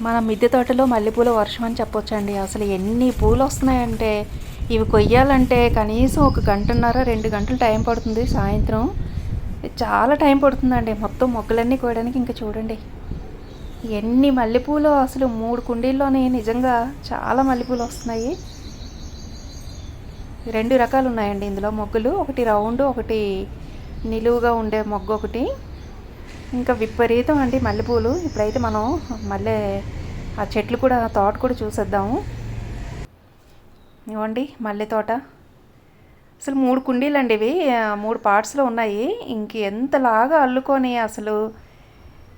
మన మిద్దె తోటలో మల్లెపూల వర్షం అని చెప్పొచ్చండి. అసలు ఎన్ని పూలు వస్తున్నాయంటే ఇవి కొయ్యాలంటే కనీసం ఒక గంటన్నర రెండు గంటలు టైం పడుతుంది సాయంత్రం. చాలా టైం పడుతుందండి. మొత్తం మొగ్గలన్నీ కోయడానికి ఇంకా చూడండి. ఎన్ని మల్లెపూలు అసలు మూడు కుండీల్లోనే నిజంగా చాలా మల్లెపూలు వస్తున్నాయి. రెండు రకాలు ఉన్నాయండి ఇందులో. మొగ్గలు ఒకటి రౌండ్ ఒకటి నిలువుగా ఉండే మొగ్గ ఒకటి. ఇంకా విపరీతం అండి మల్లెపూలు. ఇప్పుడైతే మనం మళ్ళీ ఆ చెట్లు కూడా తోట కూడా చూసేద్దాము. ఇవ్వండి మల్లె తోట. అసలు మూడు కుండీలు అండి ఇవి మూడు పార్ట్స్లో ఉన్నాయి. ఇంక ఎంతలాగా అల్లుకొని అసలు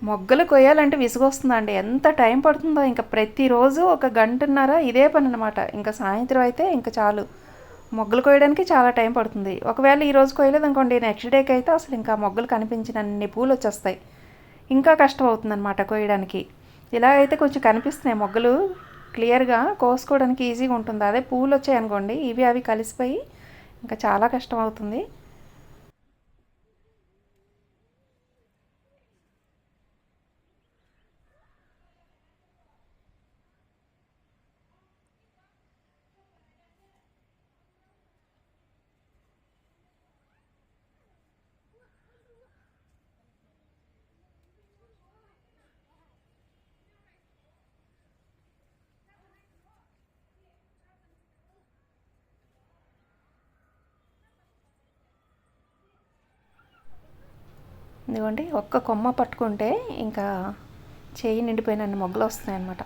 మొగ్గలు కొయ్యాలంటే విసుగొస్తుందండి. ఎంత టైం పడుతుందో. ఇంకా ప్రతిరోజు ఒక గంటన్నర ఇదే పని అనమాట ఇంకా సాయంత్రం అయితే ఇంకా చాలు. మొగ్గలు కొయ్యడానికి చాలా టైం పడుతుంది. ఒకవేళ ఈ రోజు కొయ్యలేదు అనుకోండి నెక్స్ట్ డేకి అయితే అసలు ఇంకా మొగ్గలు కనిపించినన్ని పూలు వచ్చేస్తాయి ఇంకా కష్టం అవుతుందన్నమాట కొయ్యడానికి. ఇలా అయితే కొంచెం కనిపిస్తున్నాయి మొగ్గలు. క్లియర్గా కోసుకోవడానికి ఈజీగా ఉంటుంది. అదే పూలు వచ్చాయి అనుకోండి ఇవి అవి కలిసిపోయి ఇంకా చాలా కష్టం అవుతుంది ఇదిగోండి ఒక్క కొమ్మ పట్టుకుంటే ఇంకా చేయి నిండిపోయినన్ని మొగ్గలు వస్తున్నాయి అన్నమాట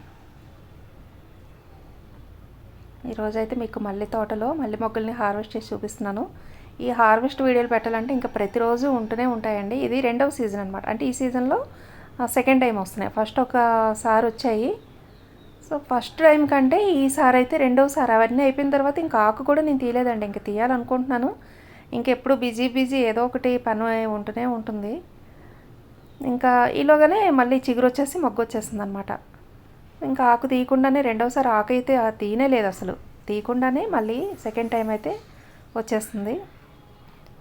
ఈరోజైతే మీకు మల్లె తోటలో మల్లె మొగ్గల్ని హార్వెస్ట్ చేసి చూపిస్తున్నాను. ఈ హార్వెస్ట్ వీడియోలు పెట్టాలంటే ఇంకా ప్రతిరోజు ఉంటూనే ఉంటాయండి. ఇది రెండవ సీజన్ అనమాట అంటే ఈ సీజన్లో సెకండ్ టైం వస్తున్నాయి. ఫస్ట్ ఒకసారి వచ్చాయి. సో ఫస్ట్ టైం కంటే ఈసారి అయితే రెండవసారి అవన్నీ అయిపోయిన తర్వాత ఇంకా ఆకు కూడా నేను తీయలేదండి. ఇంకా తీయాలనుకుంటున్నాను. ఇంకెప్పుడు బిజీ బిజీ ఏదో ఒకటి పని ఉంటూనే ఉంటుంది. ఇంకా ఈలోగానే మళ్ళీ చిగురు వచ్చేసి మొగ్గు వచ్చేసింది అనమాట ఇంకా ఆకు తీయకుండానే రెండవసారి ఆకు అయితే తీయనే లేదు అసలు. తీయకుండానే మళ్ళీ సెకండ్ టైం అయితే వచ్చేస్తుంది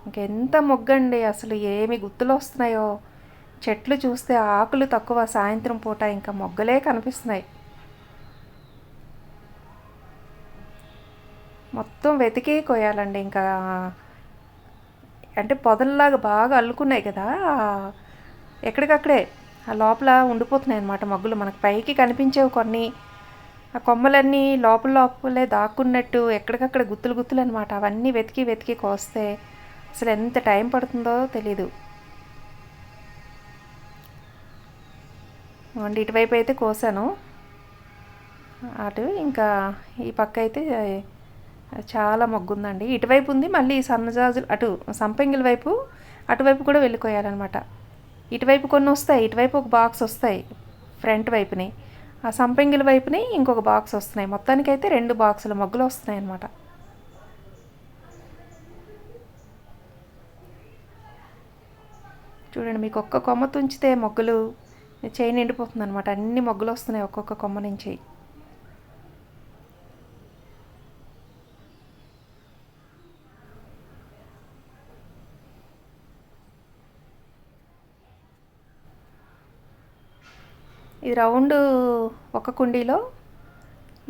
ఇంకెంత మొగ్గండి అసలు ఏమి గుత్తులు వస్తున్నాయో. చెట్లు చూస్తే ఆకులు తక్కువ సాయంత్రం పూట ఇంకా మొగ్గలే కనిపిస్తున్నాయి. మొత్తం వెతికి కోయాలండి ఇంకా. అంటే పొదల్లాగా బాగా అల్లుకున్నాయి కదా. ఎక్కడికక్కడే ఆ లోపల ఉండిపోతున్నాయి అన్నమాట మగ్గులు. మనకు పైకి కనిపించేవి కొన్ని. ఆ కొమ్మలన్నీ లోపల లోపలే దాక్కున్నట్టు ఎక్కడికక్కడ గుత్తులు గుత్తులు అనమాట అవన్నీ వెతికి వెతికి కోస్తే అసలు ఎంత టైం పడుతుందో తెలీదు. వండి ఇటువైపు అయితే కోసాను. అటు ఇంకా ఈ పక్క అయితే చాలా మొగ్గుందండి. ఇటువైపు ఉంది మళ్ళీ సన్నజాజులు అటు సంపెంగిల వైపు అటువైపు కూడా వెళ్ళిపోయాలన్నమాట ఇటువైపు కొన్ని వస్తాయి ఇటువైపు ఒక బాక్స్ వస్తాయి ఫ్రంట్ వైపుని. ఆ సంపెంగిల వైపుని ఇంకొక బాక్స్ వస్తున్నాయి. మొత్తానికైతే రెండు బాక్సుల మొగ్గులు వస్తున్నాయి అన్నమాట. చూడండి మీకు ఒక్క కొమ్మ తుంచితే మొగ్గలు చేయి నిండిపోతుంది అనమాట అన్ని మొగ్గలు వస్తున్నాయి ఒక్కొక్క కొమ్మ నుంచి. ఇది రౌండ్ ఒక కుండీలో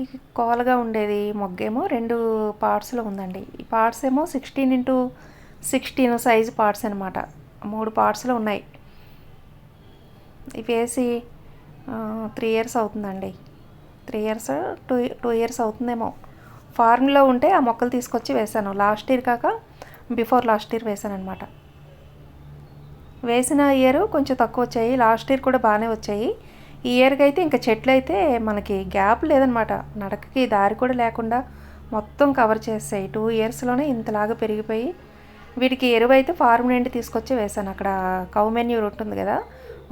ఈ కోలగా ఉండేది మొగ్గేమో రెండు పార్ట్స్లో ఉందండి. ఈ పార్ట్స్ ఏమో sixteen into sixteen size parts అనమాట మూడు పార్ట్స్లో ఉన్నాయి. ఇవి వేసి త్రీ ఇయర్స్ అవుతుందండి. Three years two two years అవుతుందేమో. ఫార్మ్లో ఉంటే ఆ మొక్కలు తీసుకొచ్చి వేశాను లాస్ట్ ఇయర్ కాక బిఫోర్ లాస్ట్ ఇయర్ వేశాను అనమాట వేసిన ఇయర్ కొంచెం తక్కువ వచ్చాయి. లాస్ట్ ఇయర్ కూడా బాగానే వచ్చాయి. ఈ ఇయర్కి అయితే ఇంకా చెట్లు అయితే మనకి గ్యాప్ లేదనమాట. నడకకి దారి కూడా లేకుండా మొత్తం కవర్ చేస్తాయి టూ ఇయర్స్లోనే ఇంతలాగా పెరిగిపోయి వీటికి ఎరువు అయితే ఫార్మ్ నుండి తీసుకొచ్చి వేశాను. అక్కడ కౌమెన్యూర్ ఉంటుంది కదా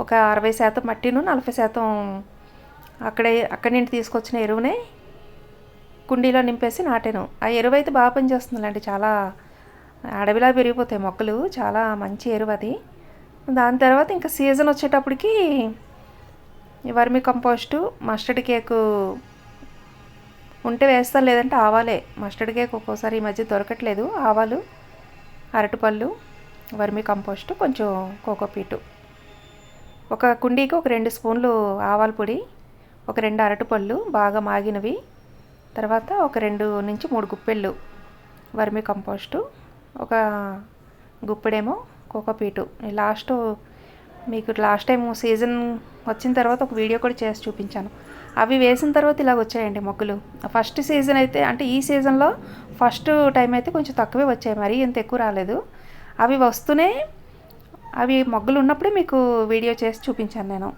ఒక అరవై శాతం మట్టిను నలభై శాతం అక్కడే అక్కడి నుండి తీసుకొచ్చిన ఎరువునే కుండీలో నింపేసి నాటాను. ఆ ఎరువు అయితే బాగా పనిచేస్తుందండి చాలా అడవిలా పెరిగిపోతాయి మొక్కలు. చాలా మంచి ఎరువు అది. దాని తర్వాత ఇంకా సీజన్ వచ్చేటప్పటికి వర్మి కంపోస్టు మస్టర్డ్ కేకు ఉంటే వేస్తాను లేదంటే ఆవాలే. మస్టర్డ్ కేక్ ఒక్కోసారి ఈ మధ్య దొరకట్లేదు. ఆవాలు అరటిపళ్ళు వర్మి కంపోస్టు కొంచెం కోకోపీటు ఒక కుండీకి ఒక రెండు స్పూన్లు ఆవాల పొడి ఒక రెండు అరటిపళ్ళు బాగా మాగినవి తర్వాత ఒక రెండు నుంచి మూడు గుప్పెళ్ళు వర్మి కంపోస్టు ఒక గుప్పెడేమో కోకోపీటు లాస్ట్ మీకు లాస్ట్ టైం సీజన్ వచ్చిన తర్వాత ఒక వీడియో కూడా చేసి చూపించాను. అవి వేసిన తర్వాత ఇలాగ వచ్చాయండి మొక్కలు ఫస్ట్ సీజన్ అయితే అంటే ఈ సీజన్లో ఫస్ట్ టైం అయితే కొంచెం తక్కువే వచ్చాయి. మరి ఇంత ఎక్కువ రాలేదు. అవి వస్తూనే అవి మొగ్గలు ఉన్నప్పుడే మీకు వీడియో చేసి చూపించాను నేను.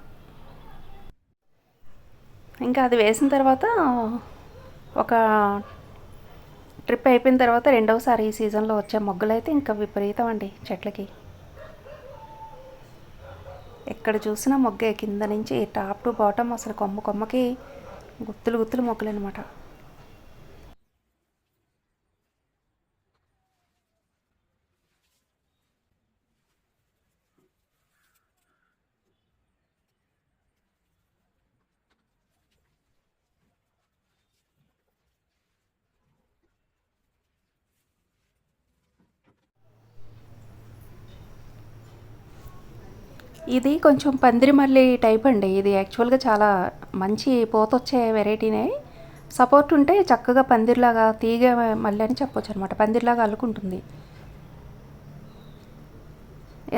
ఇంకా అది వేసిన తర్వాత ఒక ట్రిప్ అయిపోయిన తర్వాత రెండవసారి ఈ సీజన్లో వచ్చే మొగ్గలు అయితే ఇంకా విపరీతం అండి చెట్లకి. ఎక్కడ చూసినా మొగ్గే. కింద నుంచి టాప్ టు బాటమ్ అసలు కొమ్మ కొమ్మకి గుత్తులు గుత్తులు మొగ్గలు అనమాట ఇది కొంచెం పందిరి మల్లి టైప్ అండి. ఇది యాక్చువల్గా చాలా మంచి పోతొచ్చే వెరైటీనే. సపోర్ట్ ఉంటే చక్కగా పందిరిలాగా తీగ మల్లి అని చెప్పొచ్చు అనమాట పందిరిలాగా అల్లుకుంటుంది.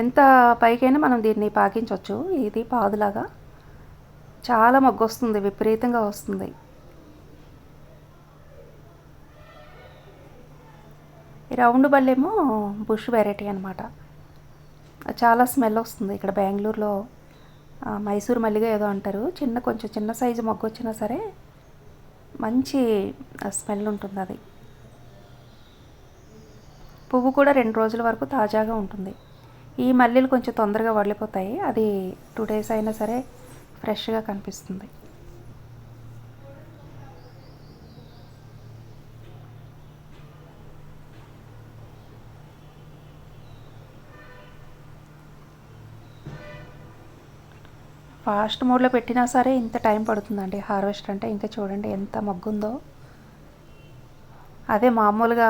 ఎంత పైకైనా మనం దీన్ని పాకించవచ్చు ఇది పాదులాగా. చాలా మొగ్గు వస్తుంది విపరీతంగా వస్తుంది. రౌండ్ బల్లేమో బుష్ వెరైటీ అనమాట. చాలా స్మెల్ వస్తుంది ఇక్కడ బెంగళూరులో. మైసూర్ మల్లిగా ఏదో అంటారు. చిన్న కొంచెం చిన్న సైజు మొగ్గు వచ్చినా సరే మంచి స్మెల్ ఉంటుంది అది. పువ్వు కూడా రెండు రోజుల వరకు తాజాగా ఉంటుంది. ఈ మల్లెలు కొంచెం తొందరగా వడిలిపోతాయి. అది టూ డేస్ అయినా సరే ఫ్రెష్గా కనిపిస్తుంది. ఫాస్ట్ మోడ్లో పెట్టినా సరే ఇంత టైం పడుతుందండి హార్వెస్ట్ అంటే. ఇంకా చూడండి ఎంత మగ్గుందో. అదే మామూలుగా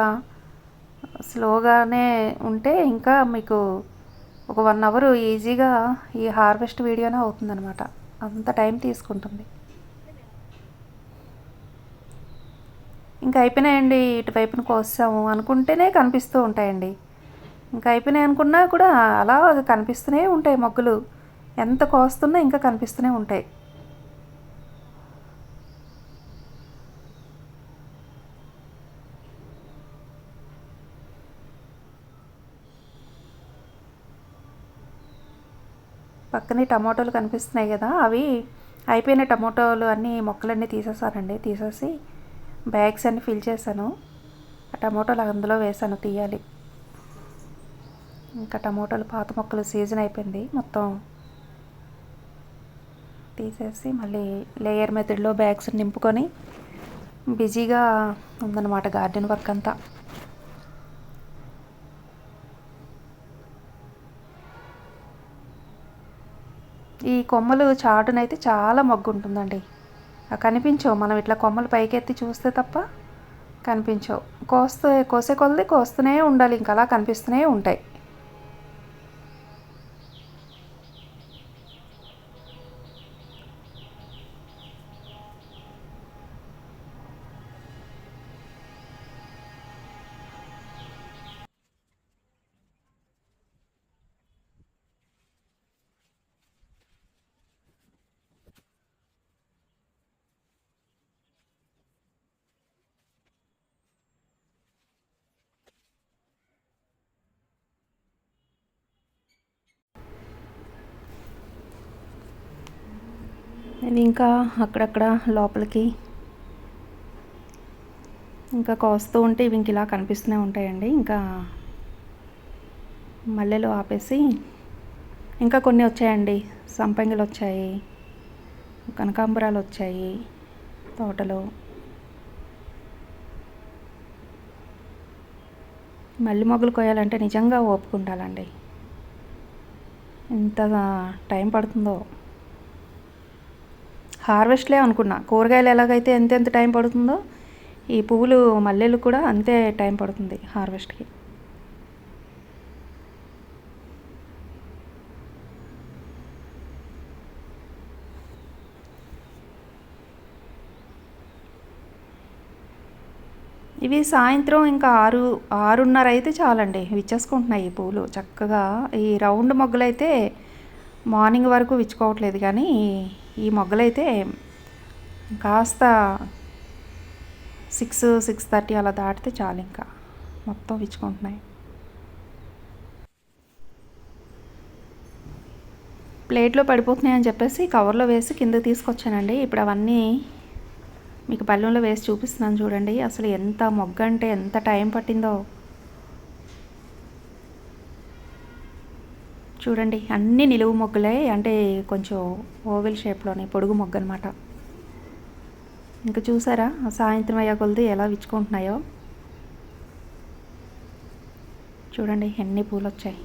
స్లోగానే ఉంటే ఇంకా మీకు ఒక వన్ అవర్ ఈజీగా ఈ హార్వెస్ట్ వీడియోనే అవుతుందన్నమాట. అంత టైం తీసుకుంటుంది. ఇంకా అయిపోయినాయండి ఇటువైపున కోసాము అనుకుంటేనే కనిపిస్తూ ఉంటాయండి. ఇంకా అయిపోయినాయి అనుకున్నా కూడా అలా కనిపిస్తూనే ఉంటాయి మొగ్గులు. ఎంత కోస్తున్నా ఇంకా కనిపిస్తూనే ఉంటాయి. పక్కనే టమాటోలు కనిపిస్తున్నాయి కదా అవి అయిపోయిన టమాటోలు అన్నీ మొక్కలన్నీ తీసేసారండి. తీసేసి బ్యాగ్స్ అన్నీ ఫిల్ చేశాను. ఆ టమాటోలు అందులో వేసాను తీయాలి. ఇంకా టమాటోలు పాత మొక్కలు సీజన్ అయిపోయింది. మొత్తం తీసేసి మళ్ళీ లేయర్ మెథడ్లో బ్యాగ్స్ నింపుకొని బిజీగా ఉందన్నమాట గార్డెన్ వర్క్ అంతా. ఈ కొమ్మలు చాటునైతే చాలా మగ్గు ఉంటుందండి కనిపించవు. మనం ఇట్లా కొమ్మలు పైకెత్తి చూస్తే తప్ప కనిపించవు. కోస్తే కోసే కొలది కోస్తూనే ఉండాలి. ఇంకా అలా కనిపిస్తూనే ఉంటాయి. ఇది ఇంకా అక్కడక్కడ లోపలికి ఇంకా కోస్తూ ఉంటే ఇవి ఇంక ఇలా కనిపిస్తూనే ఉంటాయండి. ఇంకా మల్లెలు ఆపేసి ఇంకా కొన్ని వచ్చాయండి. సంపంగిలు వచ్చాయి కనకాంబరాలు వచ్చాయి తోటలో. మల్లి మొగ్గులు కోయాలంటే నిజంగా ఓపుకుండాలండి ఎంత టైం పడుతుందో. హార్వెస్ట్లే అనుకున్నా. కూరగాయలు ఎలాగైతే ఎంతెంత టైం పడుతుందో ఈ పువ్వులు మల్లెలు కూడా అంతే టైం పడుతుంది హార్వెస్ట్కి. ఇవి సాయంత్రం ఇంకా ఆరు ఆరున్నర అయితే చాలండి. విచ్చేసుకుంటున్నాయి ఈ పూలు చక్కగా ఈ రౌండ్ మొగ్గలైతే మార్నింగ్ వరకు విచ్చుకోవట్లేదు కానీ ఈ మొగ్గలైతే కాస్త సిక్స్ సిక్స్ థర్టీ అలా దాటితే చాలు ఇంకా. మొత్తం విచ్చుకుంటున్నాయి ప్లేట్లో పడిపోతున్నాయి అని చెప్పేసి కవర్లో వేసి కింద తీసుకొచ్చానండి. ఇప్పుడు అవన్నీ మీకు పల్లెల్లో వేసి చూపిస్తున్నాను చూడండి. అసలు ఎంత మొగ్గ అంటే ఎంత టైం పట్టిందో. చూడండి అన్ని నిలువు మొగ్గలే అంటే కొంచెం ఓవెల్ షేప్లోనే పొడుగు మొగ్గ అనమాట ఇంకా చూసారా సాయంత్రం అయ్యా కొలది ఎలా విచ్చుకుంటున్నాయో? చూడండి ఎన్ని పూలు వచ్చాయి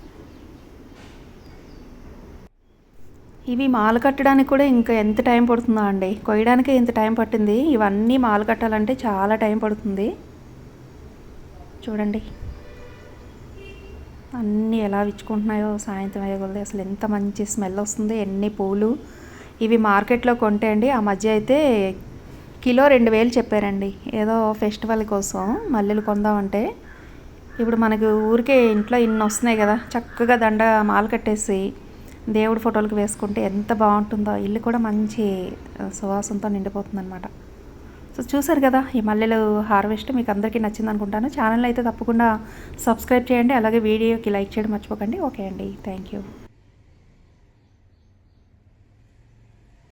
ఇవి మాల కట్టడానికి కూడా ఇంకా ఎంత టైం పడుతుందో అండి. కొయ్యడానికి ఇంత టైం పట్టింది? ఇవన్నీ మాల కట్టాలంటే చాలా టైం పడుతుంది. చూడండి. అన్నీ ఎలా విచ్చుకుంటున్నాయో సాయంత్రం అయ్యగలది అసలు ఎంత మంచి స్మెల్ వస్తుంది ఎన్ని పూలు. ఇవి మార్కెట్లో కొంటే అండి ఆ మధ్య అయితే కిలో రెండు వేలు చెప్పారండి. ఏదో ఫెస్టివల్ కోసం మల్లెలు కొందామంటే. ఇప్పుడు మనకు ఊరికే ఇంట్లో ఇన్ని వస్తున్నాయి కదా చక్కగా దండ మాల కట్టేసి దేవుడి ఫోటోలకు వేసుకుంటే ఎంత బాగుంటుందో. ఇల్లు కూడా మంచి సువాసనతో నిండిపోతుందన్నమాట. సో చూసారు కదా ఈ మల్లెలు హార్వెస్ట్ మీకు అందరికీ నచ్చింది అనుకుంటాను. ఛానల్ అయితే తప్పకుండా సబ్స్క్రైబ్ చేయండి అలాగే వీడియోకి లైక్ చేయడం మర్చిపోకండి. ఓకే అండి థ్యాంక్ యూ.